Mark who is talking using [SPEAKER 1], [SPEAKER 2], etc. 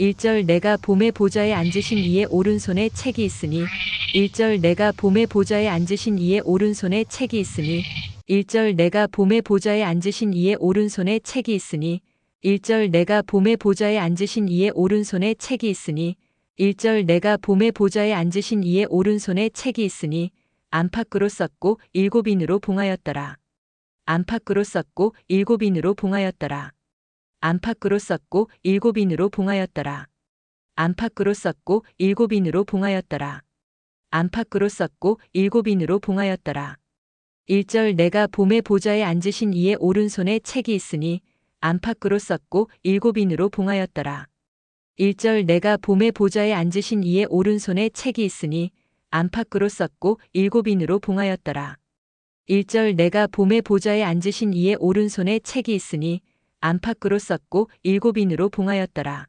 [SPEAKER 1] 1절 내가 봄의 보좌에 앉으신 이의 오른손에 책이 있으니 1절 내가 봄의 보좌에 앉으신 이의 오른손에 책이 있으니 1절 내가 봄의 보좌에 앉으신 이의 오른손에 책이 있으니 1절 내가 봄의 보좌에 앉으신 이의 오른손에 책이 있으니 1절 내가 봄의 보좌에 앉으신 이의 오른손에 책이 있으니 안팎으로 썼고 일곱인으로 봉하였더라. 안팎으로 썼고 일곱인으로 봉하였더라. 안팎으로 썼고 일곱인으로 봉하였더라. 안팎으로 썼고 일곱인으로 봉하였더라. 안팎으로 썼고 일곱인으로 봉하였더라. 1절 내가 봄의 보좌에 앉으신 이의 오른손에 책이 있으니 안팎으로 썼고 일곱인으로 봉하였더라. 1절 내가 봄의 보좌에 앉으신 이의 오른손에 책이 있으니 안팎으로 썼고 일곱인으로 봉하였더라. 1절 내가 봄의 보좌에 앉으신 이의 오른손에 책이 있으니 안팎으로 썼고 일곱인으로 봉하였더라.